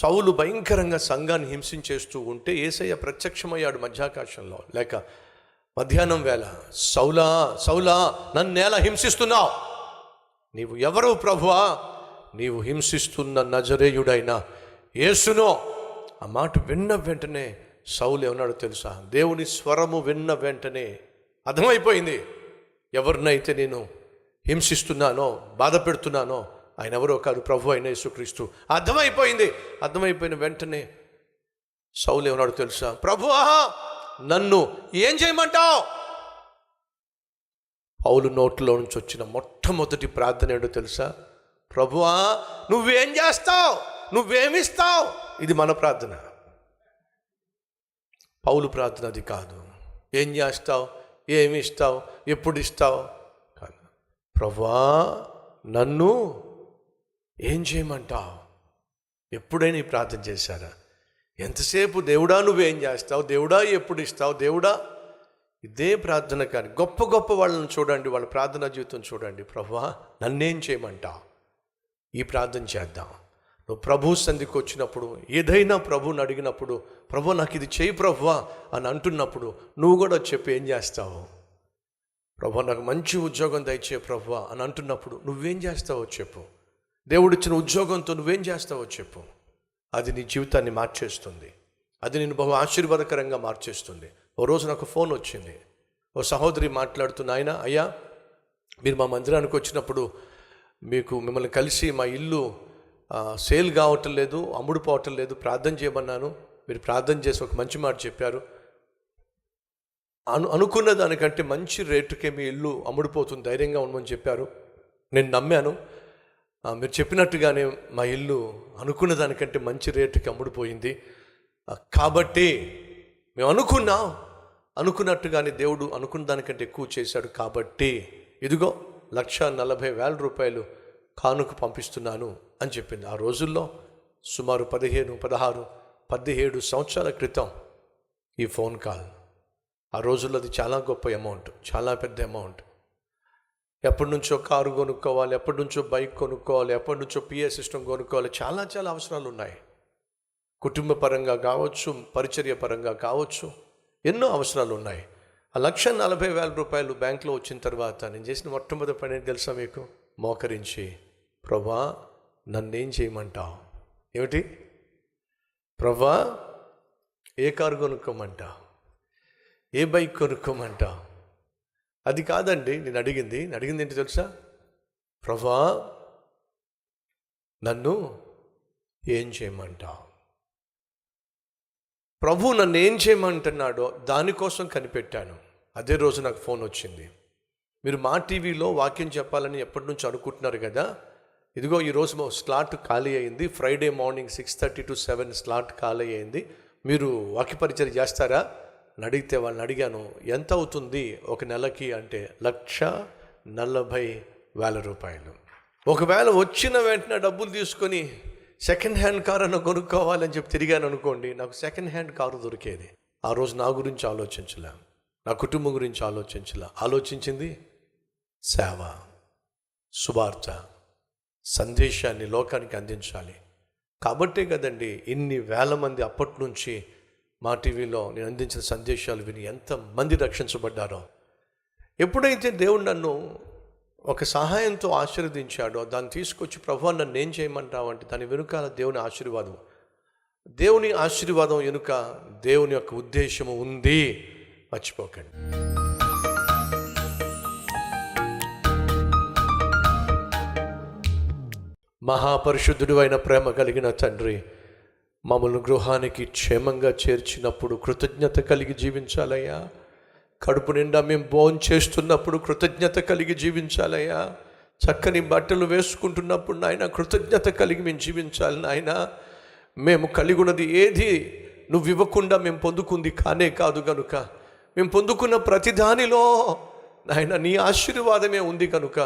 సౌలు భయంకరంగా సంఘాన్ని హింసించేస్తూ ఉంటే ఏసయ్య ప్రత్యక్షమయ్యాడు మధ్యాకాశంలో. లేక మధ్యాహ్నం వేళ సౌలా సౌలా నన్ను నేల హింసిస్తున్నావు? నీవు ఎవరు ప్రభువా? నీవు హింసిస్తున్న నజరేయుడైన యేసునో. ఆ మాట విన్న వెంటనే సౌలు ఏమన్నాడు తెలుసా? దేవుని స్వరము విన్న వెంటనే అర్థమైపోయింది. ఎవరినైతే నేను హింసిస్తున్నానో బాధ పెడుతున్నానో ఆయన ఎవరో కాదు ప్రభు అయిన యేసుక్రీస్తు. అర్థమైపోయింది. అర్థమైపోయిన వెంటనే సౌలు ఏమన్నాడు తెలుసా? ప్రభువా నన్ను ఏం చేయమంటావు? పౌలు నోట్లో నుంచి వచ్చిన మొట్టమొదటి ప్రార్థన ఏంటో తెలుసా? ప్రభువా నువ్వేం చేస్తావు? నువ్వేమిస్తావు? ఇది మన ప్రార్థన. పౌలు ప్రార్థన అది కాదు. ఏం చేస్తావు? ఏమి ఇస్తావు? ఎప్పుడు ఇస్తావు? కాదు. ప్రభువా నన్ను ఏం చేయమంటావు? ఎప్పుడైనా ఈ ప్రార్థన చేశారా? ఎంతసేపు దేవుడా నువ్వేం చేస్తావు? దేవుడా ఎప్పుడు ఇస్తావు? దేవుడా? ఇదే ప్రార్థన కానీ గొప్ప గొప్ప వాళ్ళని చూడండి వాళ్ళ ప్రార్థన జీవితం చూడండి. ప్రభువా నన్నేం చేయమంటావు? ఈ ప్రార్థన చేద్దాం. నువ్వు ప్రభు సంధికి వచ్చినప్పుడు ఏదైనా ప్రభుని అడిగినప్పుడు ప్రభు నాకు ఇది చేయి ప్రభువా అని అంటున్నప్పుడు నువ్వు కూడా చెప్పి ఏం చేస్తావు? ప్రభు నాకు మంచి ఉద్యోగం దయచే ప్రభువా అని అంటున్నప్పుడు నువ్వేం చేస్తావో చెప్పు. దేవుడిచ్చిన ఉద్యోగంతో నువ్వేం చేస్తావో చెప్పు. అది నీ జీవితాన్ని మార్చేస్తుంది. అది నేను బహు ఆశీర్వాదకరంగా మార్చేస్తుంది. ఓ రోజు నాకు ఫోన్ వచ్చింది. ఓ సహోదరి మాట్లాడుతున్న ఆయన అయ్యా మీరు మా మందిరానికి వచ్చినప్పుడు మీకు మిమ్మల్ని కలిసి మా ఇల్లు సేల్ కావటం లేదు అమ్ముడు పోవటం లేదు ప్రార్థన చేయమన్నాను. మీరు ప్రార్థన చేసి ఒక మంచి మాట చెప్పారు. అను అనుకున్న దానికంటే మంచి రేటుకే మీ ఇల్లు అమ్ముడుపోతుంది ధైర్యంగా ఉండమని చెప్పారు. నేను నమ్మాను. మీరు చెప్పినట్టుగానే మా ఇల్లు అనుకున్న దానికంటే మంచి రేటుకి అమ్ముడుపోయింది. కాబట్టి మేము అనుకున్నాం. అనుకున్నట్టుగానే దేవుడు అనుకున్న దానికంటే ఎక్కువ చేశాడు. కాబట్టి ఇదిగో లక్ష నలభై వేల రూపాయలు కానుకు పంపిస్తున్నాను అని చెప్పింది. ఆ రోజుల్లో సుమారు పదిహేను పదహారు పదిహేడు సంవత్సరాల క్రితం ఈ ఫోన్ కాల్. ఆ రోజుల్లో అది చాలా గొప్ప అమౌంట్ చాలా పెద్ద అమౌంట్. ఎప్పటి నుంచో కారు కొనుక్కోవాలి ఎప్పటి నుంచో బైక్ కొనుక్కోవాలి ఎప్పటి నుంచో పిఏ సిస్టమ్ కొనుక్కోవాలి. చాలా చాలా అవసరాలు ఉన్నాయి. కుటుంబ పరంగా కావచ్చు పరిచర్య పరంగా కావచ్చు ఎన్నో అవసరాలు ఉన్నాయి. ఆ లక్ష నలభై వేల రూపాయలు బ్యాంక్లో వచ్చిన తర్వాత నేను చేసిన మొట్టమొదటి పని తెలుసా మీకు? మోకరించి ప్రభా నన్నేం చేయమంటావు? ఏమిటి? ప్రభా ఏ కారు కొనుక్కోమంటావు? ఏ బైక్ కొనుక్కోమంటావు? అది కాదండి నేను అడిగింది. అడిగింది ఏంటి తెలుసా? ప్రభా నన్ను ఏం చేయమంటావు? ప్రభు నన్ను ఏం చేయమంటున్నాడో దానికోసం కనిపెట్టాను. అదే రోజు నాకు ఫోన్ వచ్చింది. మీరు మా టీవీలో వాక్యం చెప్పాలని ఎప్పటి నుంచి అనుకుంటున్నారు కదా? ఇదిగో ఈరోజు మా స్లాట్ ఖాళీ అయింది. Friday morning six thirty to seven slot ఖాళీ అయింది. మీరు వాక్యపరిచయం చేస్తారా? అడిగితే వాళ్ళని అడిగాను ఎంత అవుతుంది ఒక నెలకి? అంటే లక్ష నలభై వేల రూపాయలు. ఒకవేళ వచ్చిన వెంటనే డబ్బులు తీసుకొని సెకండ్ హ్యాండ్ కార్ అని కొనుక్కోవాలని చెప్పి తిరిగాను అనుకోండి నాకు సెకండ్ హ్యాండ్ కారు దొరికేది. ఆ రోజు నా గురించి ఆలోచించలే. నా కుటుంబం గురించి ఆలోచించలే. ఆలోచించింది సేవ సువార్త సందేశాన్ని లోకానికి అందించాలి. కాబట్టే కదండి ఇన్ని వేల మంది అప్పటి నుంచి మా టీవీలో నేను అందించిన సందేశాలు విని ఎంత మంది రక్షించబడ్డారో. ఎప్పుడైతే దేవుడు నన్ను ఒక సహాయంతో ఆశీర్వదించాడో దాన్ని తీసుకొచ్చి ప్రభు నన్ను ఏం చేయమంటావు అంటే దాని వెనుకాల దేవుని ఆశీర్వాదం. దేవుని ఆశీర్వాదం వెనుక దేవుని యొక్క ఉద్దేశము ఉంది. మర్చిపోకండి. మహాపరిశుద్ధుడు అయిన ప్రేమ కలిగిన తండ్రి మమ్మల్ని గృహానికి క్షేమంగా చేర్చినప్పుడు కృతజ్ఞత కలిగి జీవించాలయ్యా. కడుపు నిండా మేము భోజనం చేస్తున్నప్పుడు కృతజ్ఞత కలిగి జీవించాలయ్యా. చక్కని బట్టలు వేసుకుంటున్నప్పుడు నాయన కృతజ్ఞత కలిగి మేము జీవించాలి నాయన. మేము కలిగి ఉన్నది ఏది నువ్వు ఇవ్వకుండా మేము పొందుకుంది కానే కాదు కనుక మేము పొందుకున్న ప్రతిదానిలో నాయన నీ ఆశీర్వాదమే ఉంది కనుక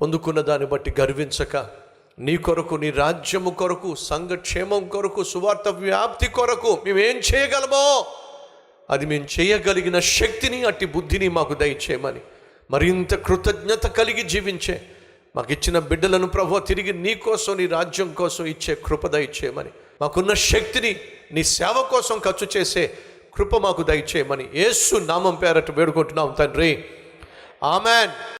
పొందుకున్న దాన్ని బట్టి గర్వించక నీ కొరకు నీ రాజ్యము కొరకు సంఘక్షేమం కొరకు సువార్త వ్యాప్తి కొరకు మేమేం చేయగలమో? అది మేము చేయగలిగిన శక్తిని అట్టి బుద్ధిని మాకు దయచేయమని. మరింత కృతజ్ఞత కలిగి జీవించే మాకు ఇచ్చిన బిడ్డలను ప్రభు తిరిగి నీ కోసం నీ రాజ్యం కోసం ఇచ్చే కృప దయచేయమని. మాకున్న శక్తిని నీ సేవ కోసం ఖర్చు చేసే కృప మాకు దయచేయమని. యేసు నామం పేరట వేడుకుంటున్నాం తండ్రి. ఆమెన్.